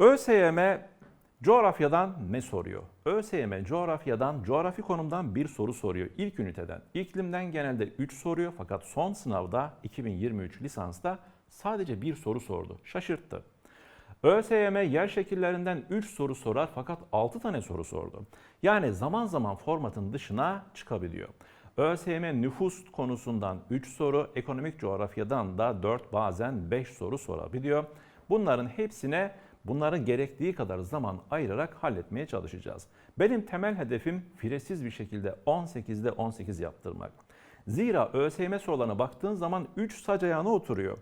ÖSYM coğrafyadan ne soruyor? ÖSYM coğrafyadan, coğrafi konumdan bir soru soruyor. İlk üniteden. İklimden genelde 3 soruyor fakat son sınavda 2023 lisansta sadece bir soru sordu. Şaşırttı. ÖSYM yer şekillerinden 3 soru sorar fakat 6 tane soru sordu. Yani zaman zaman formatın dışına çıkabiliyor. ÖSYM nüfus konusundan 3 soru, ekonomik coğrafyadan da 4 bazen 5 soru sorabiliyor. Bunların hepsine bunları gerektiği kadar zaman ayırarak halletmeye çalışacağız. Benim temel hedefim firesiz bir şekilde 18'de 18 yaptırmak. Zira ÖSYM sorularına baktığın zaman 3 sac ayağına oturuyor.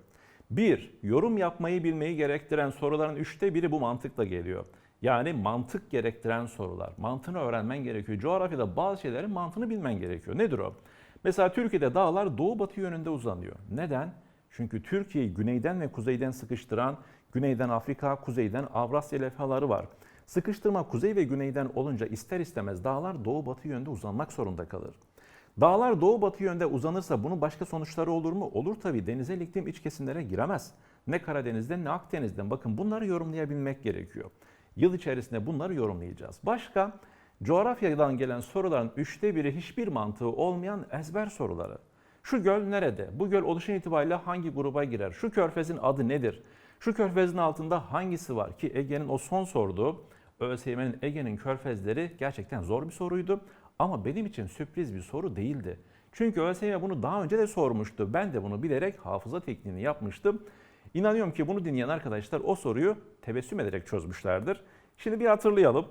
1. Yorum yapmayı bilmeyi gerektiren soruların üçte biri bu mantıkla geliyor. Yani mantık gerektiren sorular. Mantığını öğrenmen gerekiyor. Coğrafyada bazı şeylerin mantığını bilmen gerekiyor. Nedir o? Mesela Türkiye'de dağlar doğu batı yönünde uzanıyor. Neden? Çünkü Türkiye'yi güneyden ve kuzeyden sıkıştıran güneyden Afrika, kuzeyden Avrasya levhaları var. Sıkıştırma kuzey ve güneyden olunca ister istemez dağlar doğu batı yönde uzanmak zorunda kalır. Dağlar doğu batı yönde uzanırsa bunun başka sonuçları olur mu? Olur tabii. Denizel iklim iç kesimlere giremez. Ne Karadeniz'den ne Akdeniz'den. Bakın bunları yorumlayabilmek gerekiyor. Yıl içerisinde bunları yorumlayacağız. Başka coğrafyadan gelen soruların üçte biri hiçbir mantığı olmayan ezber soruları. Şu göl nerede? Bu göl oluşan itibariyle hangi gruba girer? Şu körfezin adı nedir? Şu körfezin altında hangisi var? Ki Ege'nin o son sorduğu ÖSYM'nin Ege'nin körfezleri gerçekten zor bir soruydu. Ama benim için sürpriz bir soru değildi. Çünkü ÖSYM bunu daha önce de sormuştu. Ben de bunu bilerek hafıza tekniğini yapmıştım. İnanıyorum ki bunu dinleyen arkadaşlar o soruyu tebessüm ederek çözmüşlerdir. Şimdi bir hatırlayalım.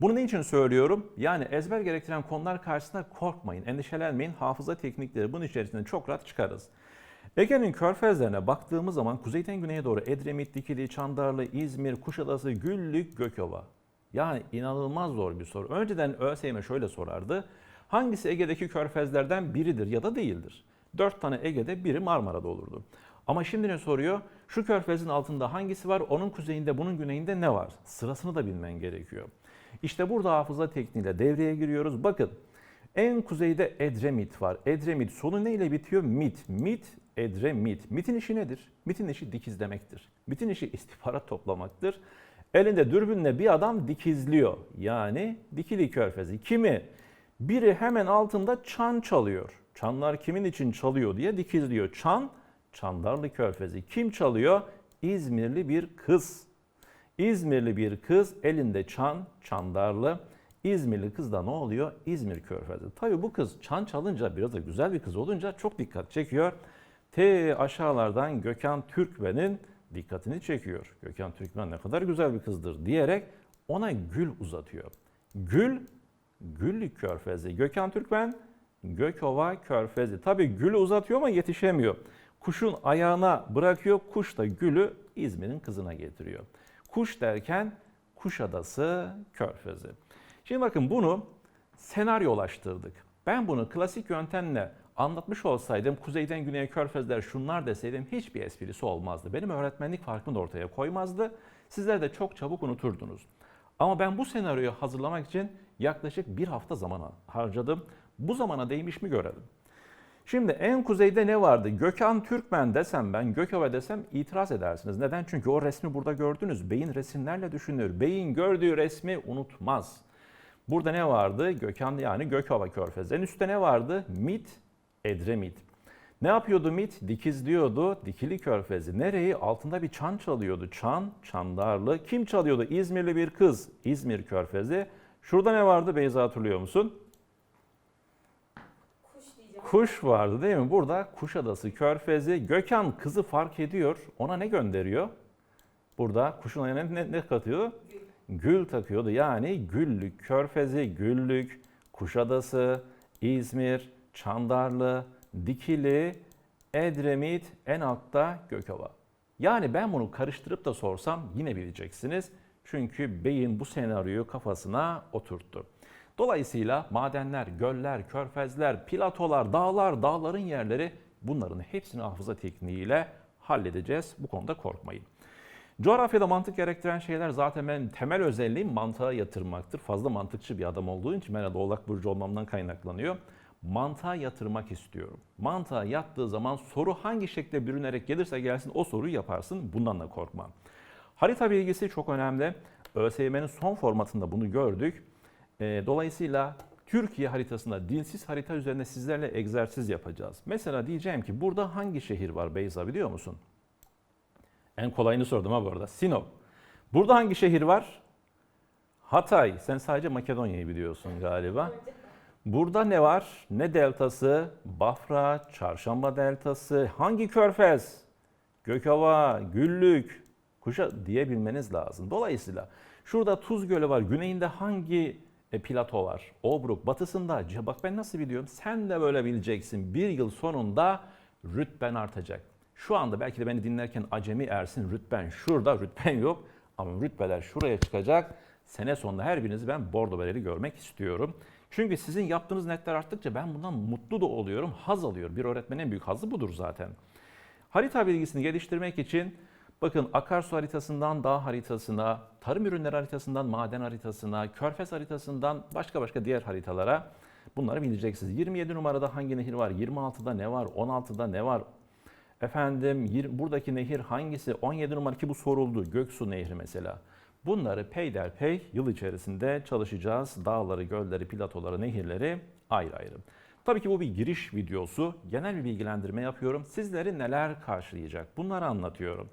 Bunu ne için söylüyorum? Yani ezber gerektiren konular karşısında korkmayın, endişelenmeyin. Hafıza teknikleri bunun içerisinde çok rahat çıkarız. Ege'nin körfezlerine baktığımız zaman kuzeyden güneye doğru Edremit, Dikili, Çandarlı, İzmir, Kuşadası, Güllük, Gökova. Yani inanılmaz zor bir soru. Önceden ÖSYM şöyle sorardı. Hangisi Ege'deki körfezlerden biridir ya da değildir? Dört tane Ege'de biri Marmara'da olurdu. Ama şimdi ne soruyor? Şu körfezin altında hangisi var? Onun kuzeyinde, bunun güneyinde ne var? Sırasını da bilmen gerekiyor. İşte burada hafıza tekniğiyle devreye giriyoruz. Bakın en kuzeyde Edremit var. Edremit sonu neyle bitiyor? Mit. Mit, Edremit. Mit'in işi nedir? Mit'in işi dikizlemektir. Mit'in işi istihbarat toplamaktır. Elinde dürbünle bir adam dikizliyor. Yani dikili körfezi. Kimi? Biri hemen altında çan çalıyor. Çanlar kimin için çalıyor diye dikizliyor. Çan, Çandarlı Körfezi. Kim çalıyor? İzmirli bir kız. İzmirli bir kız elinde çan, çandarlı. İzmirli kız da ne oluyor? İzmir Körfezi. Tabii bu kız çan çalınca biraz da güzel bir kız olunca çok dikkat çekiyor. T aşağılardan Gökhan Türkmen'in dikkatini çekiyor. Gökhan Türkmen ne kadar güzel bir kızdır diyerek ona gül uzatıyor. Gül, Güllük Körfezi. Gökhan Türkmen, Gökova Körfezi. Tabii gülü uzatıyor ama yetişemiyor. Kuşun ayağına bırakıyor, kuş da gülü İzmir'in kızına getiriyor. Kuş derken Kuşadası Körfezi. Şimdi bakın bunu senaryolaştırdık. Ben bunu klasik yöntemle anlatmış olsaydım kuzeyden güneye körfezler şunlar deseydim hiçbir esprisi olmazdı. Benim öğretmenlik farkını da ortaya koymazdı. Sizler de çok çabuk unuturdunuz. Ama ben bu senaryoyu hazırlamak için yaklaşık bir hafta zaman harcadım. Bu zamana değmiş mi görelim. Şimdi en kuzeyde ne vardı? Gökhan Türkmen desem ben, Gökova desem itiraz edersiniz. Neden? Çünkü o resmi burada gördünüz. Beyin resimlerle düşünür. Beyin gördüğü resmi unutmaz. Burada ne vardı? Gökhan yani Gökova Körfezi. En üstte ne vardı? Mit, Edremit. Ne yapıyordu MIT? Dikizliyordu Dikili Körfezi. Nereyi? Altında bir çan çalıyordu. Çan, Çandarlı. Kim çalıyordu? İzmirli bir kız. İzmir Körfezi. Şurada ne vardı Beyza hatırlıyor musun? Kuş vardı değil mi? Burada Kuşadası Körfezi. Gökhan kızı fark ediyor. Ona ne gönderiyor? Burada kuşun ayağına ne, ne katıyordu? Gül. Takıyordu. Yani Güllük, Körfezi, Güllük, Kuşadası, İzmir, Çandarlı, Dikili, Edremit, en altta Gökova. Yani ben bunu karıştırıp da sorsam yine bileceksiniz. Çünkü beyin bu senaryoyu kafasına oturttu. Dolayısıyla madenler, göller, körfezler, platolar, dağlar, dağların yerleri bunların hepsini hafıza tekniğiyle halledeceğiz. Bu konuda korkmayın. Coğrafyada mantık gerektiren şeyler zaten benim temel özelliğim mantığa yatırmaktır. Fazla mantıkçı bir adam olduğum için ben de Oğlak Burcu olmamdan kaynaklanıyor. Mantığa yatırmak istiyorum. Mantığa yattığı zaman soru hangi şekilde bürünerek gelirse gelsin o soruyu yaparsın. Bundan da korkmam. Harita bilgisi çok önemli. ÖSYM'nin son formatında bunu gördük. Ee, dolayısıyla Türkiye haritasında dilsiz harita üzerinde sizlerle egzersiz yapacağız. Mesela diyeceğim ki burada hangi şehir var Beyza biliyor musun? En kolayını sordum ha bu arada. Sinop. Burada hangi şehir var? Hatay. Sen sadece Makedonya'yı biliyorsun galiba. Burada ne var? Ne deltası? Bafra, Çarşamba deltası, hangi körfez? Gökova, Güllük, Kuşa diyebilmeniz lazım. Dolayısıyla şurada Tuz Gölü var. Güneyinde hangi e, plato var? Obruk. Batısında. Bak ben nasıl biliyorum? Sen de böyle bileceksin. Bir yıl sonunda rütben artacak. Şu anda belki de beni dinlerken acemi Ersin rütben şurada rütben yok. Ama rütbeler şuraya çıkacak. Sene sonunda her birinizi ben bordo bereli görmek istiyorum. Çünkü sizin yaptığınız netler arttıkça ben bundan mutlu da oluyorum, haz alıyorum. Bir öğretmenin en büyük hazzı budur zaten. Harita bilgisini geliştirmek için bakın akarsu haritasından dağ haritasına, tarım ürünleri haritasından maden haritasına, körfez haritasından başka başka diğer haritalara bunları bileceksiniz. 27 numarada hangi nehir var, 26'da ne var, 16'da ne var, Efendim buradaki nehir hangisi? 17 numara ki bu soruldu. Göksu Nehri mesela. Bunları peyderpey yıl içerisinde çalışacağız. Dağları, gölleri, platoları, nehirleri ayrı ayrı. Tabii ki bu bir giriş videosu. Genel bir bilgilendirme yapıyorum. Sizleri neler karşılayacak bunları anlatıyorum.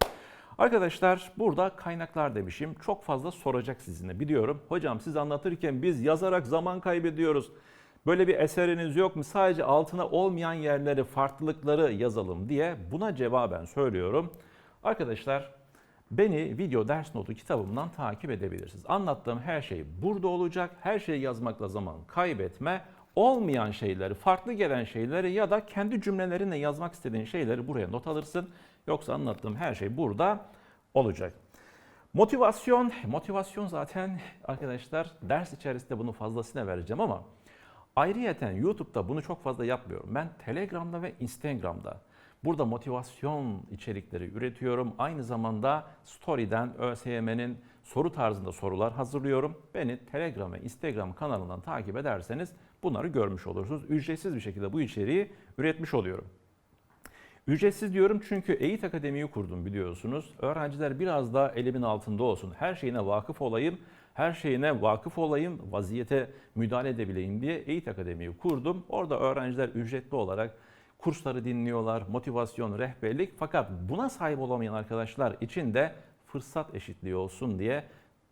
Arkadaşlar burada kaynaklar demişim. Çok fazla soracak sizinle biliyorum. Hocam siz anlatırken biz yazarak zaman kaybediyoruz. Böyle bir eseriniz yok mu? Sadece altına olmayan yerleri, farklılıkları yazalım diye buna cevaben söylüyorum. Arkadaşlar beni video ders notu kitabımdan takip edebilirsiniz. Anlattığım her şey burada olacak. Her şeyi yazmakla zaman kaybetme. Olmayan şeyleri, farklı gelen şeyleri ya da kendi cümlelerinle yazmak istediğin şeyleri buraya not alırsın. Yoksa anlattığım her şey burada olacak. Motivasyon, motivasyon zaten arkadaşlar ders içerisinde bunu fazlasıyla vereceğim ama ayrıyeten YouTube'da bunu çok fazla yapmıyorum. Ben Telegram'da ve Instagram'da burada motivasyon içerikleri üretiyorum. Aynı zamanda Story'den ÖSYM'nin soru tarzında sorular hazırlıyorum. Beni Telegram ve Instagram kanalından takip ederseniz bunları görmüş olursunuz. Ücretsiz bir şekilde bu içeriği üretmiş oluyorum. Ücretsiz diyorum çünkü Eğit Akademi'yi kurdum biliyorsunuz. Öğrenciler biraz daha elimin altında olsun. Her şeyine vakıf olayım, her şeyine vakıf olayım, vaziyete müdahale edebileyim diye Eğit Akademi'yi kurdum. Orada öğrenciler ücretli olarak kursları dinliyorlar, motivasyon, rehberlik. Fakat buna sahip olamayan arkadaşlar için de fırsat eşitliği olsun diye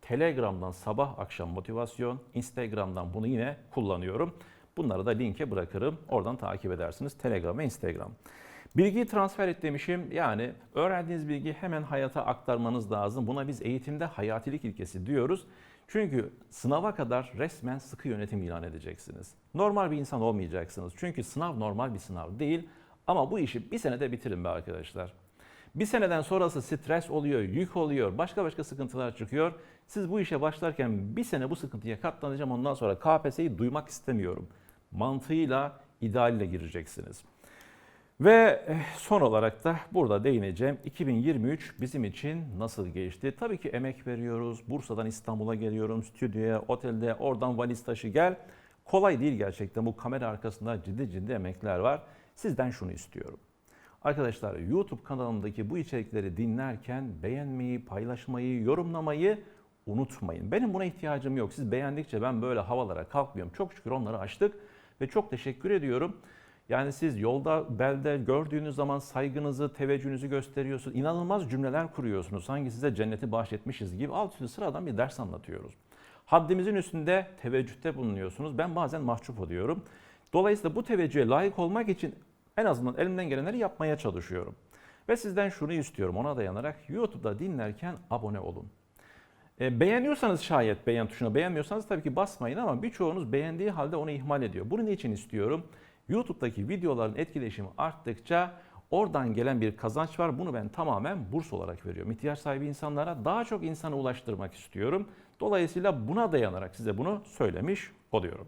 Telegram'dan sabah akşam motivasyon, Instagram'dan bunu yine kullanıyorum. Bunları da linke bırakırım. Oradan takip edersiniz Telegram ve Instagram. Bilgiyi transfer et demişim. Yani öğrendiğiniz bilgiyi hemen hayata aktarmanız lazım. Buna biz eğitimde hayatilik ilkesi diyoruz. Çünkü sınava kadar resmen sıkı yönetim ilan edeceksiniz. Normal bir insan olmayacaksınız. Çünkü sınav normal bir sınav değil. Ama bu işi bir senede bitirin be arkadaşlar. Bir seneden sonrası stres oluyor, yük oluyor, başka başka sıkıntılar çıkıyor. Siz bu işe başlarken bir sene bu sıkıntıya katlanacağım ondan sonra KPSS'yi duymak istemiyorum. Mantığıyla, idealle gireceksiniz. Ve eh, son olarak da burada değineceğim 2023 bizim için nasıl geçti? Tabii ki emek veriyoruz. Bursa'dan İstanbul'a geliyorum, stüdyoya, otelde, oradan valiz taşı gel. Kolay değil gerçekten bu kamera arkasında ciddi ciddi emekler var. Sizden şunu istiyorum. Arkadaşlar YouTube kanalımdaki bu içerikleri dinlerken beğenmeyi, paylaşmayı, yorumlamayı unutmayın. Benim buna ihtiyacım yok. Siz beğendikçe ben böyle havalara kalkmıyorum. Çok şükür onları açtık ve çok teşekkür ediyorum. Yani siz yolda, belde gördüğünüz zaman saygınızı, teveccühünüzü gösteriyorsunuz. İnanılmaz cümleler kuruyorsunuz. Sanki size cenneti bahşetmişiz gibi alt üstü sıradan bir ders anlatıyoruz. Haddimizin üstünde teveccühte bulunuyorsunuz. Ben bazen mahcup oluyorum. Dolayısıyla bu teveccühe layık olmak için en azından elimden gelenleri yapmaya çalışıyorum. Ve sizden şunu istiyorum ona dayanarak YouTube'da dinlerken abone olun. E, beğeniyorsanız şayet beğen tuşuna beğenmiyorsanız tabii ki basmayın ama birçoğunuz beğendiği halde onu ihmal ediyor. Bunu niçin istiyorum? YouTube'daki videoların etkileşimi arttıkça oradan gelen bir kazanç var. Bunu ben tamamen burs olarak veriyorum. İhtiyaç sahibi insanlara daha çok insana ulaştırmak istiyorum. Dolayısıyla buna dayanarak size bunu söylemiş oluyorum.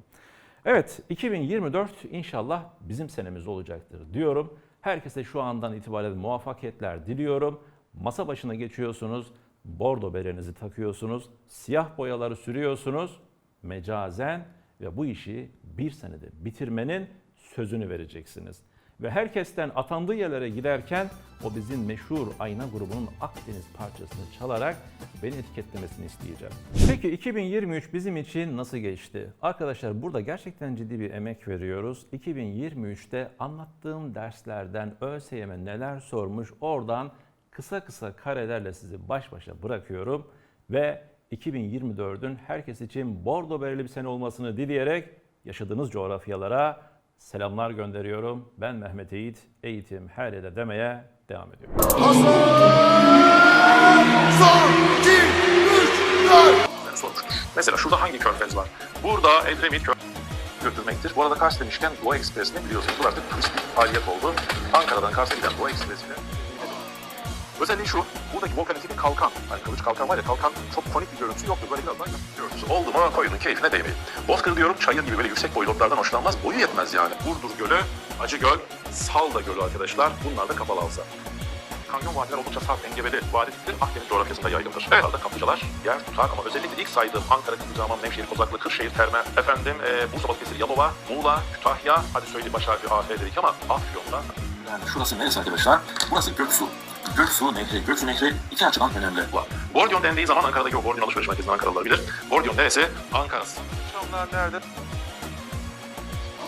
Evet 2024 inşallah bizim senemiz olacaktır diyorum. Herkese şu andan itibaren muvaffakiyetler diliyorum. Masa başına geçiyorsunuz, bordo berenizi takıyorsunuz, siyah boyaları sürüyorsunuz mecazen ve bu işi bir senede bitirmenin sözünü vereceksiniz. ve herkesten atandığı yerlere giderken o bizim meşhur Ayna grubunun Akdeniz parçasını çalarak beni etiketlemesini isteyeceğim. Peki 2023 bizim için nasıl geçti? Arkadaşlar burada gerçekten ciddi bir emek veriyoruz. 2023'te anlattığım derslerden ÖSYM neler sormuş oradan kısa kısa karelerle sizi baş başa bırakıyorum ve 2024'ün herkes için bordo bereli bir sene olmasını dileyerek yaşadığınız coğrafyalara selamlar gönderiyorum. Ben Mehmet Eğit, eğitim her yerde demeye devam ediyorum. Yani sormuştur. Mesela şurada hangi körfez var? Burada Edremit kör götürmektir. Bu arada Kars demişken Doğu Ekspresi'ni biliyorsunuz artık turistik faaliyet oldu. Ankara'dan Kars'a giden Doğu Ekspresi'ni Özelliği şu, buradaki volkanik bir kalkan. Hani kılıç kalkan var ya, kalkan çok konik bir görüntüsü yoktur. Böyle biraz daha görüntüsü oldu mu koyunun keyfine değmeyin. Bozkır diyorum, çayır gibi böyle yüksek boylu otlardan hoşlanmaz. Boyu yetmez yani. Burdur Gölü, Acı Göl, Salda Gölü arkadaşlar. Bunlar da kapalı havza. Kanyon vadiler oldukça saf, engebeli vadi tipleri Akdeniz coğrafyasında yaygındır. Evet, arada kaplıcalar yer tutar ama özellikle ilk saydığım Ankara, Kızılcahamam, Nevşehir, Kozaklı, Kırşehir, Terme, efendim e, Bursa, Balıkesir, Yalova, Muğla, Kütahya, hadi söyleyeyim baş harfi AF dedik ama Afyon'da Yani şurası neresi arkadaşlar? Burası Göksu. Göksu Nehri. Göksu Nehri iki açıdan önemli. var. Gordiyon dendiği zaman Ankara'daki o Gordiyon alışveriş merkezini Ankaralılar bilir. Gordiyon neresi? Ankara. Şamlar neredir?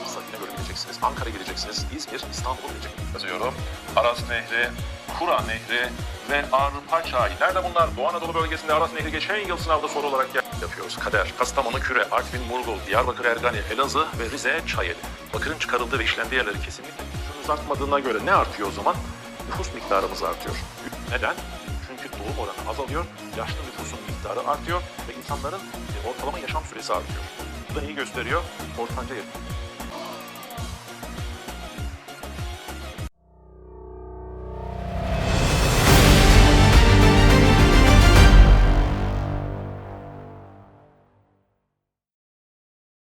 Bursa İnegöl'e gideceksiniz, Ankara gideceksiniz, İzmir, İstanbul'a gideceksiniz. Yazıyorum. Aras Nehri, Kura Nehri ve Çay. Nerede bunlar? Doğu Anadolu bölgesinde Aras Nehri geçen yıl sınavda soru olarak yapıyoruz. Kader, Kastamonu Küre, Artvin Murgul, Diyarbakır Ergani, Elazığ ve Rize Çayeli. Bakırın çıkarıldığı ve işlendiği yerleri kesinlikle nüfusumuz artmadığına göre ne artıyor o zaman? Nüfus miktarımız artıyor. Neden? Çünkü doğum oranı azalıyor, yaşlı nüfusun miktarı artıyor ve insanların e, ortalama yaşam süresi artıyor. Bu da neyi gösteriyor? Ortanca